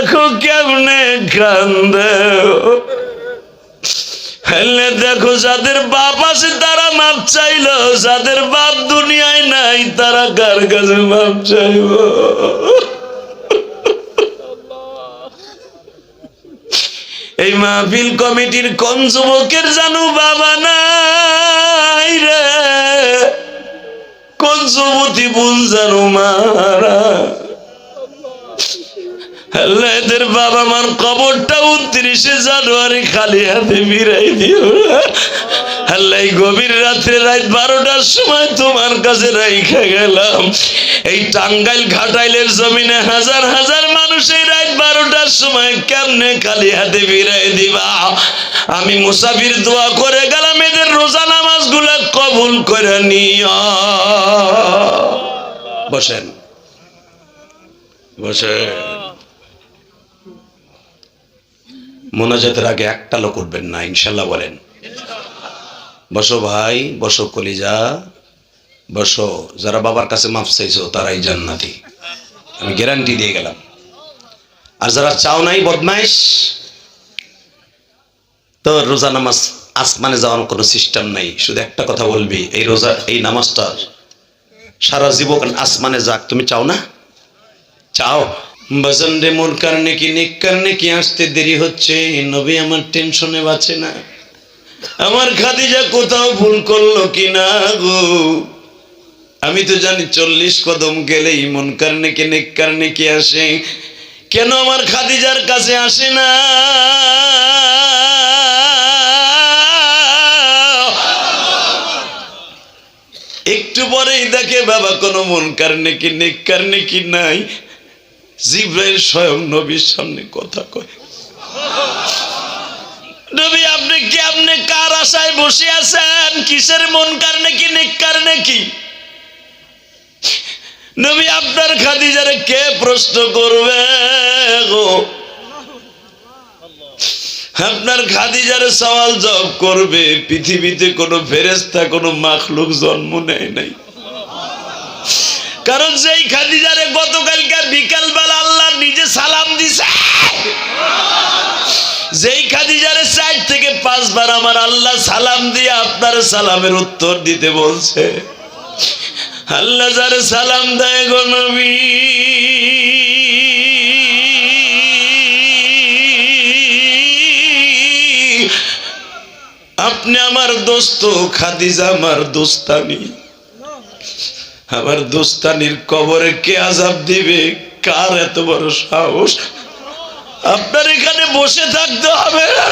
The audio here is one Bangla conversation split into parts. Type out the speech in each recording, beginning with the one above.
দেখো কেমনে কান্দে। হেলে দেখো যাদের বাপ আছে তারা মাপ চাইলো, যাদের বাপ দুনিয়ায় নাই তারা কার কাছে মাপ চাইব? এই মাহফিল কমিটির কোন যুবকের জানো বাবা নাই রে? কোন যুবতী বোন জানো মারা এদের বাবা মার কবরটা উনত্রিশে জানুয়ারি খালি হাতে বিরাই দিও আল্লাহ এই গভীর রাত্রে রাত বারোটার সময় তোমার কাছে রাইখা গেলাম। এই টাঙ্গাইল ঘাটাইলের জমিনে হাজার হাজার মানুষ এই রাত বারোটার সময় কেমনে খালি হাতে বিরাই দিবা? আমি মুসাফির দোয়া করে গেলাম, এদের রোজা নামাজগুলা কবুল করে নিও। বসেন। বসেন। মোনাজাতের আগে একটা লোক উঠবেন না, ইনশাল্লাহ বলেন। বসো ভাই, বসো কলিজা, বসো। যারা বাবার কাছে মাফ চাইছো, তারাই জান্নাতি। আমি গ্যারান্টি দিয়ে গেলাম। আর যারা চাও নাই, বদমাইশ, তো রোজা নামাজ আসমানে যাওয়ার কোনো সিস্টেম নাই। শুধু একটা কথা বলবি, এই রোজা, এই নামাজটা সারা জীবন আসমানে যাক। তুমি চাও না? চাও। বসন রে মোর কারণে কি, নিক কারণে কি আসতে দেরি হচ্ছে? নবী আমার টেনশনে বাঁচে না। আমার খাদিজা কোথাও ভুল করল কি না গো? আমি তো জানি চল্লিশ কদম গেলেই মন কারণে কি, নেক কারণে কি আসে। কেন আমার খাদিজার কাছে আসে না? একটু পরেই দেখে বাবা কোনো মন কারণে কি, নেক কারণে কি নাই। জিব্রাইল স্বয়ং নবীর সামনে কথা কয়। নবী, আপনি কি, আপনি কার আশায় বসে আছেন? কিসের মন কারণে কি নেক কারণে কি নবী, আপনার খাদিজারে কে প্রশ্ন করবে গো? আপনার খাদিজারে সওয়াল জব করবে, পৃথিবীতে কোনো ফেরেস্তা কোনো মাখলুক জন্ম নেয় নাই। কারণ সেই খাদিজারে গতকালকে বিকাল বেলা আল্লাহ নিজে সালাম দিছে। যেই খাদিজারে চার থেকে পাঁচবার আমার আল্লাহ সালাম দিয়ে আপনার সালামের উত্তর দিতে বলছে। আল্লাহ যারে সালাম দেয় গো নবী। আপনি আমার দোস্ত, খাদিজা আমার দোস্তানি। আমার দোস্তানির কবরে কে আজাব দিবে? কার এত বড় সাহস? আপনার এখানে বসে থাকতে হবে না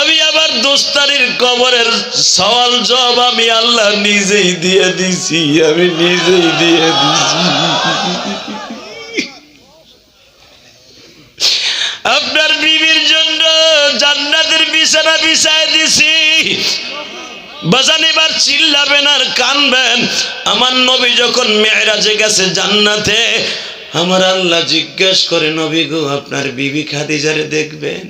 আমি আমার দোস্তানির কবরের সওয়াল জব আমি আল্লাহ নিজেই দিয়ে দিছি, আমি নিজেই দিয়ে দিছি। আপনার বিবির জন্য জান্নাতের বিছানা বিছায় দিছি। বাজান এবার চিল্লাবেন আর কানবেন। আমার নবী যখন মেয়েরাজে গেছে জান্নাতে, আমার আল্লাহ জিজ্ঞেস করে, নবী গো, আপনার বিবি খাদিজারে দেখবেন?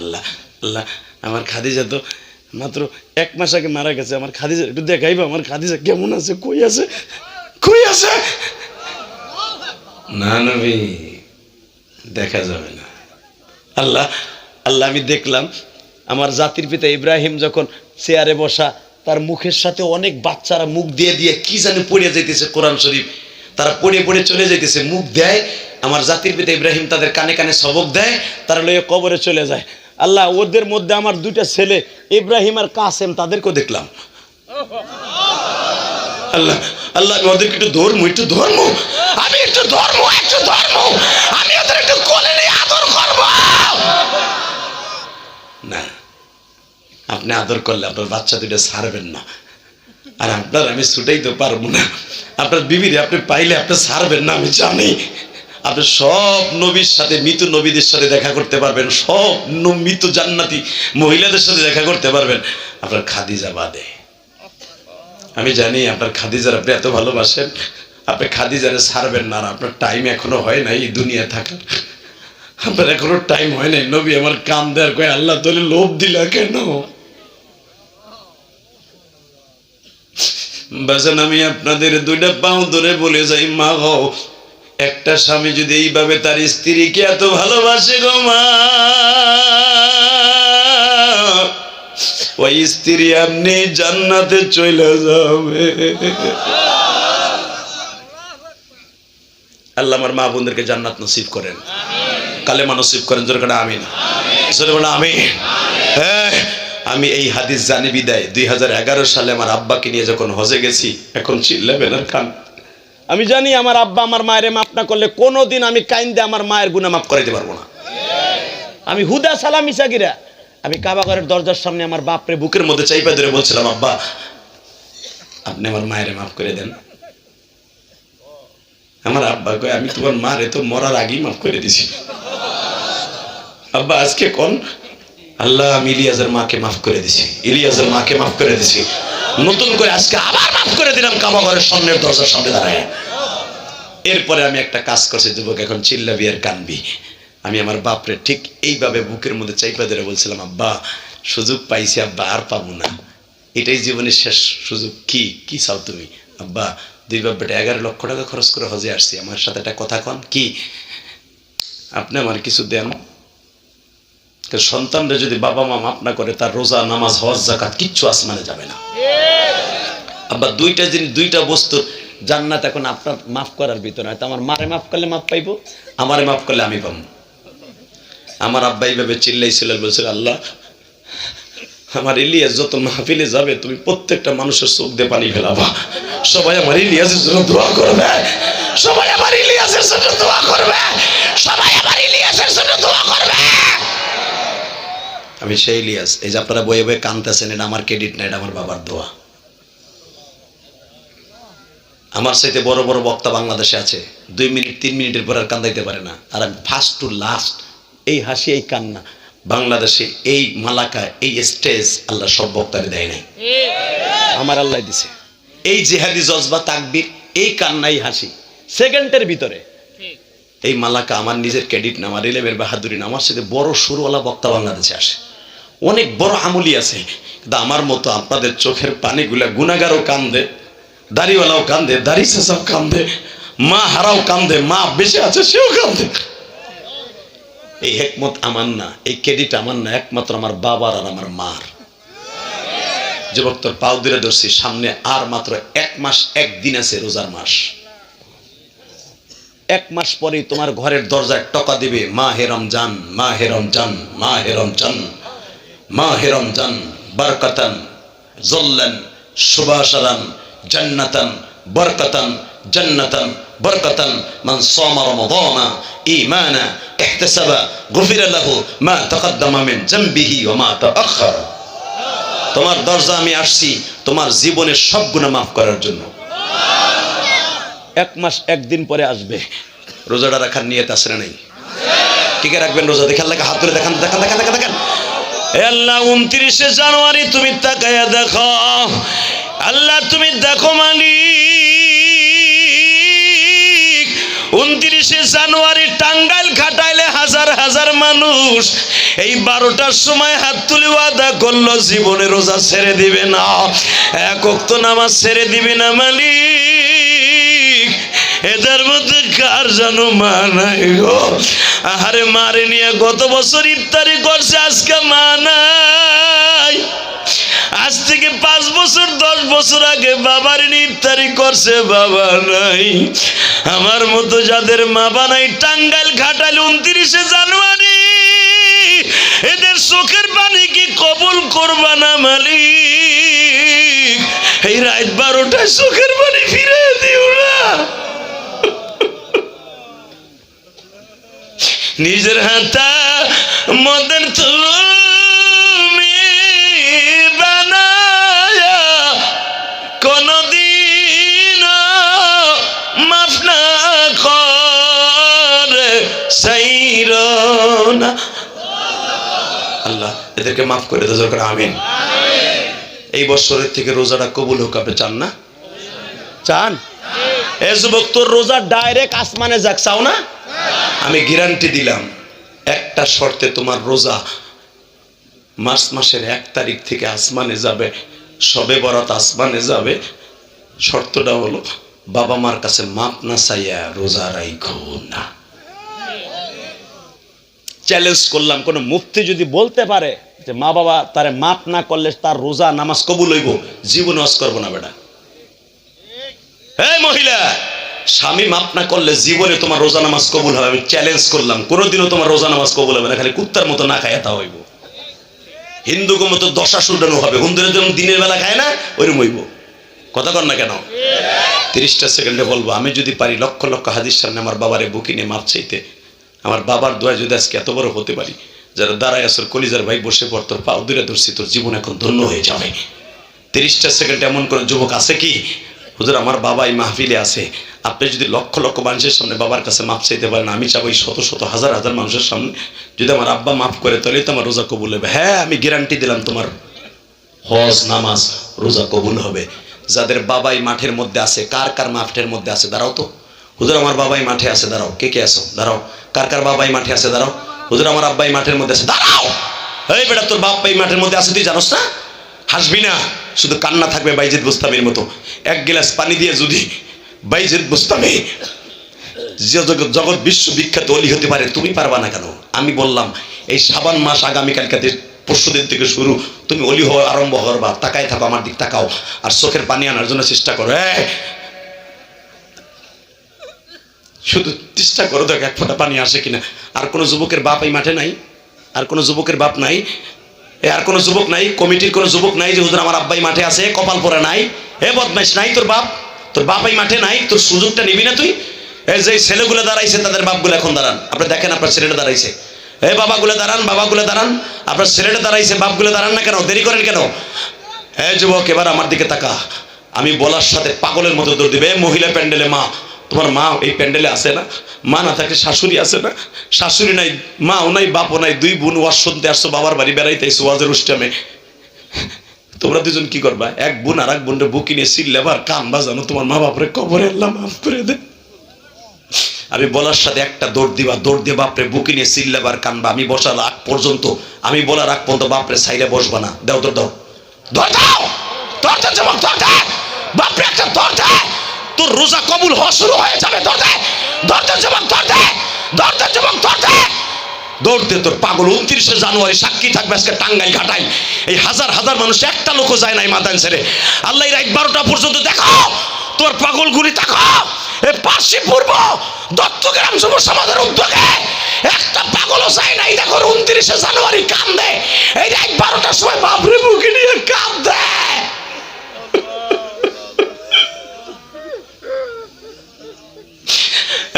আল্লাহ আল্লাহ, আমার খাদিজা তো মাত্র এক মাস আগে মারা গেছে। আমার খাদিজা, একটু দেখাইবা, আমার খাদিজা কেমন আছে? কই আছে? কই আছে? না নবী, দেখা যাবে না। আল্লাহ আল্লাহ, আমি দেখলাম আমার জাতির পিতা ইব্রাহিম যখন চেয়ারে বসা, তার মুখের সাথে অনেক বাচ্চারা মুখ দিয়ে দিয়ে কি জানে পড়ে যাইতেছে কোরআন শরীফ। তারা পড়ে পড়ে চলে যাইতেছে, মুখ দেয়, আমার জাতির পিতা ইব্রাহিম তাদের কানে কানে সবক দেয়, তারা লইয়ে কবরে চলে যায়। আল্লাহ, ওদের মধ্যে আমার দুইটা ছেলে, ইব্রাহিম আর কাসেম, তাদেরকেও দেখলাম। আল্লাহ আল্লাহ ওদেরকে একটু ধর্ম একটু ধর্ম, আমি একটু ধর্ম একটু ধর্ম, আমি ওদের একটু কোলে নিয়ে আদর করব না আপনি আদর করলে আপনার বাচ্চা দুটো ছাড়বেন না। আর আপনার আমি ছুটেই ছুটাইতে পারব না। আপনার বিবিরে আপনি পাইলে আপনি ছাড়বেন না, আমি জানি। আপনি সব নবীর সাথে, মৃত নবীদের সাথে দেখা করতে পারবেন। সব মৃত জান্নাতি মহিলাদের সাথে দেখা করতে পারবেন। আপনার খাদিজা বাদে। আমি জানি আপনার খাদিজার আপনি এত ভালোবাসেন। আপনি খাদিজারে ছাড়বেন না, আর আপনার টাইম এখনও হয় নাই এই দুনিয়া থাকার। আপনার এখনও টাইম হয় নাই। নবী আমার কাম দেওয়ার কয়, আল্লাহ তোলে লোভ দিলা কেন? বাজান, আমি আপনাদের দুইটা পাও ধরে বলে যাই, মা গো, একটা স্বামী যদি এইভাবে তার স্ত্রীকে এত ভালোবাসে গো মা, ওই স্ত্রী আপনি জান্নাতে চলে যাবে। আল্লাহ আমার মা বোনদেরকে জান্নাত নসিব করেন। কালেমা নসিব করেন, জোর করে আমিন। জোরে বলো আমি হ্যাঁ আমি এই হাদিস জানি বিদায়। দুই হাজার এগারো সালে আমার আব্বাকে নিয়ে যখন হজে গেছি, এখন চিল্লাবেন আর কান আমি জানি আমার আব্বা আমার মায়ের মাপ না করলে কোনোদিন আমি কাইন্দে আমার মায়ের গুণা মাফ করাইতে পারব না। আমি হুদা সালাম ইসাগিরা আমি কাবাগরের দরজার সামনে আমার বাপরে বুকের মধ্যে চাইপা ধরে বলছিলাম, আব্বা, আপনি আমার মায়ের মাফ করে দেন। আমার আব্বা কয়, আমি তোমার মারে তো মরার আগেই মাফ করে দিছি। আব্বা, আজকে কোন আল্লাহ, আমি ইলিয়াজের মাকে মাফ করে দিছি। ইলিয়াজের মাকে মাফ করে দিছি। নতুন করে আজকে আবার মাফ করে দিলাম কাবাগরের সামনের দরজার সামনে দাঁড়ায়। এরপরে আমি একটা কাজ করছি, যুবক এখন চিল্লাবি আর কানবি। আমি আমার বাপরে ঠিক এইভাবে বুকের মধ্যে চাইপা ধরে বলছিলাম, আব্বা, সুযোগ পাইছি, আব্বা, আর পাবো না। এটাই জীবনের শেষ সুযোগ কি? কি চাও তুমি? আব্বা, দুই বাব্বাটা এগারো লক্ষ টাকা খরচ করে হজে আসছি। আমার সাথে একটা কথা কন, কি? আপনি আমার কিছু দেন। সন্তানরা যদি বাবা মা মাপ না করে, তার রোজা, নামাজ, হজ জাকাত কিচ্ছু আসমানে যাবে না। আবার দুইটা জিনিস দুইটা বস্তু জান্নাত এখন আপনার মাফ করার ভিতরে হয়তো আমার মারে মাফ করলে মাফ পাইবো? আমারে মাফ করলে আমি পাবো। আমার আব্বা এইভাবে চিল্লাইছিল, বলছিল, আল্লাহ, আমার ইলিয়াস যত মাহফিলে যাবে, তুমি প্রত্যেকটা মানুষের চোখ দিয়ে পানি ফেলাবা। সবাই আমার ইলিয়াসের জন্য দোয়া করবে। সবাই আমার ইলিয়াসের জন্য দোয়া করবে। আমি সেই ইলিয়াস। এই যে আপনারা বয়ে বয়ে কানতেছেন এটা আমার ক্রেডিট না এটা আমার বাবার দোয়া। আমার সাথে বড় বড় বক্তা বাংলাদেশে আছে। দুই মিনিট তিন মিনিটের পর আর কান্দাইতে পারে না। আর আমি ফার্স্ট টু লাস্ট এই হাসি এই কান্না। বাংলাদেশে এই মালাকা এই স্টেজ আল্লাহ সব বক্তারে দেয় নাই। আমার আল্লাহ দিছে। এই জেহাদি জজবা তাকবির এই কান্না এই হাসি সেকেন্ডের ভিতরে। এই মালাকা আমার নিজের ক্রেডিট না আমার রিলেবের বাহাদুরি না আমার সাথে বড় সুরওয়ালা বক্তা বাংলাদেশে আসে। অনেক বড় আমলি আছে। কিন্তু আমার মতো আপনাদের চোখের পানিগুলা গুনাগারও কান্দে, দাড়িওয়ালাও কান্দে, দাড়ি শেষাও কান্দে, মা হারাও কান্দে, মা বেঁচে আছে, সেও কান্দে। এই হেকমত আমার না, এই ক্রেডিট আমার না, একমাত্র আমার বাবার আর আমার মার। যুবক, তোর পাও দিলে ধরছি, সামনে আর মাত্র এক মাস, একদিন আছে রোজার মাস। এক মাস পরেই তোমার ঘরের দরজায় টকা দিবে, মা হে রমজান, মা হে রমজান, মা হেরম রমজান। মা হে রমজান বরকতান, জল্লান, সুবাসারান, জান্নাতান, বরকতান জান্নাতান, বরকতান। মান সামা রমাদানা ঈমানা ইহতাসাবা, গুফিরা লাহু মা তাকদ্দামা মিন জামবিহি ওয়া মা তাআখার তোমার দরজা আমি আসছি তোমার জীবনের সব গুনাহ মাফ করার জন্য। এক মাস একদিন পরে আসবে। রোজাটা রাখার নিয়ত না নাই? টিকে রাখবেন রোজা। দেখে আল্লাহকে হাত ধরে দেখান দেখান দেখান দেখান দেখান। আল্লাহ, উনত্রিশে জানুয়ারি তুমি তাকাইয়া দেখো। আল্লাহ, তুমি দেখো মালিক উনত্রিশে জানুয়ারি টাঙ্গাইল খাটাইলে হাজার হাজার মানুষ। এই বারোটার সময় হাত তুলে ওয়াদা করল, জীবনে রোজা ছেড়ে দিবে না। এক অক্ত নামাজ ছেড়ে দিবে না মালিক এদের মধ্যে কার যেন মা নাই গো? আহারে মারে নিয়ে গত বছর ইফতারি করছে, আজকে মা নাই। আজ থেকে পাঁচ বছর, দশ বছর আগে বাবার ইফতারি করছে, বাবা নাই। আমার মতো যাদের মা বানাই টাঙ্গাইল ঘাটাল উনত্রিশে জানুয়ারি, এদের চোখের পানি কি কবুল করবা না, মালিক? এই রাত বারোটায় চোখের পানি ফিরে দিও না। নিজের হাতা মদের তুমি বানায়া কোনদিন মাফ না করে সাইর না। আল্লাহ, এদেরকে মাফ করে দেওয়া দরকার আমিন। এই বছরের থেকে রোজাটা কবুল হোক, আপনি চান না? চান? এ যুবক, তোর রোজা ডাইরেক্ট আসমানে যাক, চাও না? আমি গ্যারান্টি দিলাম, একটা শর্তে তোমার রোজা মার্চ মাসের এক তারিখ থেকে আসমানে যাবে, সবে বরাত আসমানে যাবে। শর্তটা হলো, বাবা মার কাছে মাপ না চাইয়া রোজা রাইখো না। চ্যালেঞ্জ করলাম, কোন মুফতি যদি বলতে পারে যে মা বাবা তারে মাপ না করলে তার রোজা নামাজ কবুল হইব, জীবনে ওয়াজ করব না বেটা। এই মহিলা! স্বামী মাপ না করলে জীবনে তোমার রোজা নামাজ কবুল হবে। আমি চ্যালেঞ্জ করলাম, কোনোদিনও তোমার রোজা নামাজ কবুল হবে না, খালি কুত্তার মতো না খায় তা হইব। হিন্দুকে মতো দশা শুল্ডানো হবে হিন্দুরা যেমন দিনের বেলা খায় না ওইরকম হইব। কথা কর না কেন? তিরিশটা সেকেন্ডে বলব, আমি যদি পারি, লক্ষ লক্ষ হাদিস সামনে আমার বাবারে বুকি নিয়ে মাপ চাইতে। আমার বাবার দোয়া যদি আজকে এত বড় হতে পারি, যারা দাঁড়ায় আসর কলিজার ভাই বসে পর তোর পাও দূরে ধরছি, তোর জীবন এখন ধন্য হয়ে যাবে। তিরিশটা সেকেন্ড এমন করে যুবক আছে কি? হুজুর, আমার বাবা এই মাহফিলে আছে। আপনি যদি লক্ষ লক্ষ মানুষের সামনে বাবার কাছে মাপ চাইতে পারেন, আমি চাবো এই শত শত হাজার হাজার মানুষের সামনে। যদি আমার আব্বা মাফ করে তাহলেই তো আমার রোজা কবুল হবে। হ্যাঁ আমি গ্যারান্টি দিলাম তোমার হজ, নামাজ, রোজা কবুল হবে। যাদের বাবাই মাঠের মধ্যে আছে, কার কার মাঠের মধ্যে আছে, দাঁড়াও তো। হুজুর, আমার বাবাই মাঠে আছে, দাঁড়াও। কে কে আছো? দাঁড়াও। কার কার বাবাই মাঠে আছে, দাঁড়াও। হুজুর, আমার আব্বাই মাঠের মধ্যে আছে, দাঁড়াও। এই বেটা, তোর বাপ এই মাঠের মধ্যে আছে, তুই জানোস না? হাসবি না, শুধু কান্না থাকবে বাইজিদ বুস্তামির মতো। এক গ্লাস পানি দিয়ে যদি বাইজিদ বুস্তামি জগৎ বিশ্ব বিখ্যাত অলি হতে পারে, তুমি পারবা না কেন? আমি বললাম, এই সাবান মাস আগামীকালকে পরশু দিন থেকে শুরু, তুমি অলি হওয়া আরম্ভ করবা, তাকায় থাকো, আমার দিক তাকাও, আর চোখের পানি আনার জন্য চেষ্টা করো, এই! শুধু চেষ্টা করো, দেখ, এক ফোঁটা পানি আসে কিনা। আর কোনো যুবকের বাপ এই মাঠে নাই? আর কোনো যুবকের বাপ নাই? আর কোনো যুবক নাই, কমিটির কোনো যুবক নাই যে হুজুর আমার আব্বাই মাঠে আছে, কপাল পরে নাই। হে বদমাইশ নাই তোর বাপ তোর বাপ এই মাঠে নাই, তোর সুযোগটা নিবি না তুই? এই যে ছেলেগুলো দাঁড়াইছে, তাদের বাপগুলো এখন দাঁড়ান। আপনি দেখেন আপনার ছেলেটা দাঁড়াইছে। হে বাবাগুলো দাঁড়ান বাবাগুলো দাঁড়ান। আপনার ছেলেটা দাঁড়াইছে, বাপগুলো দাঁড়ান না কেন? দেরি করেন কেন? হ্যাঁ যুবক, এবার আমার দিকে তাকা। আমি বলার সাথে পাগলের মতো দৌড় দিবে। মহিলা প্যান্ডেলে মা তোমার মা এই প্যান্ডেলে আসে না? মা না থাকে, শাশুড়ি আছে না? শাশুড়ি নাই, মাও নাই, বাপও নাই, দুই বোন ওয়াজ শুনতে আসছো, বাবার বাড়ি বেড়াইতে এসো ওয়াজের উষ্টামে। তোমরা দুজন কি করবা? এক বোন আর এক বোনটা বুকি নিয়ে সিল্লেবার কান বাজানো, তোমার মা বাপরে কবরে আল্লাহ মাফ করে দে। আমি বলার সাথে একটা দৌড় দিবা, দৌড় দিয়ে বাপরে বুকি নিয়ে সিল্লেবার কানবা আমি বসার আগ পর্যন্ত, আমি বলার আগ পর্যন্ত বাপরে সাইলে বসবা না। দাও তো দাও। দাও! ধর দে যুবক ধর বাপরে একটা ধর দে তোর রোজা কবুল হওয়া শুরু হয়ে যাবে, ধর দে। ধর দে, যুবক, ধর দে। ধর দে, যুবক, ধর দে। দৌড় দে তোর পাগল, উনত্রিশে জানুয়ারি সাক্ষী থাকবে আজকে টাঙ্গাইল ঘাটাই। এই হাজার হাজার মানুষ, একটা লোকও যায় নাই মাদান ছেড়ে। আল্লাহ রাত বারোটা পর্যন্ত দেখো, তোর পাগল গুলি দেখো। এ পার্শ্বে পূর্ব দত্তগ্রাম যুব সমাজের উদ্যোগে একটা পাগলও যায় নাই। দেখো, উনত্রিশে জানুয়ারি কান্দে। এই রাত বারোটার সময় বাপরে বুকে নিয়ে কান্দে।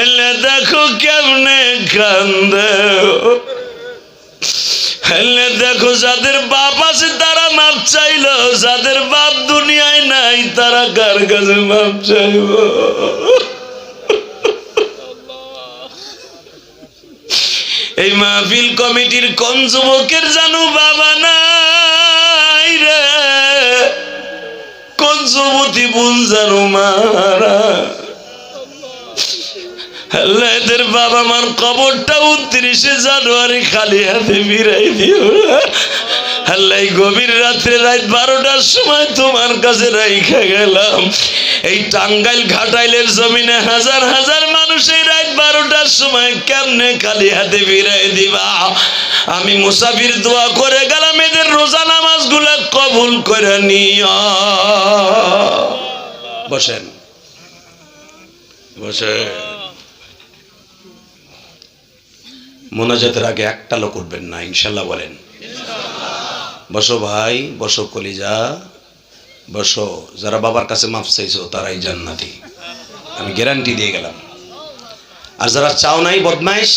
এলে দেখো কেমনে কান্দে। হেলে দেখো যাদের বাপ আছে তারা মাপ চাইল, যাদের বাপ দুনিয়ায় নাই তারা কার কাছে মাপ চাইব? এই মাহফিল কমিটির কোন যুবকের জানু বাবা নাই রে? কোন যুবতী বোন জানু মারা? আল্লাহ এদের বাবা মার কবরটা উনত্রিশে জানুয়ারি খালি হাতে ফিরাই দিও। আল্লাহ গভীর রাত্রে রাত বারোটার সময় তোমার কাছে রাইখা গেলাম। এই টাঙ্গাইল ঘাটাইলের জমিনে হাজার হাজার মানুষ এই রাত বারোটার সময় কেমনে খালি হাতে ফিরাই দিবা? আমি মুসাফির দোয়া করে গেলাম, এদের রোজা নামাজগুলা কবুল করে নিয়া বসেন। বসেন। মোনাজাতের আগে একটা লোক উঠবেন না, ইনশাল্লাহ বলেন। বসো ভাই, বসো কলিজা, বসো। যারা বাবার কাছে মাফ চাইছো, তারাই জান্নাতি। আমি গ্যারান্টি দিয়ে গেলাম। আর যারা চাও নাই, বদমাইশ,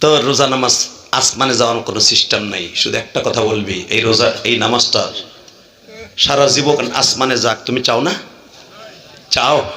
তো রোজা নামাজ আসমানে যাওয়ার কোনো সিস্টেম নাই। শুধু একটা কথা বলবি, এই রোজা, এই নামাজটা সারা জীবন আসমানে যাক। তুমি চাও না? চাও।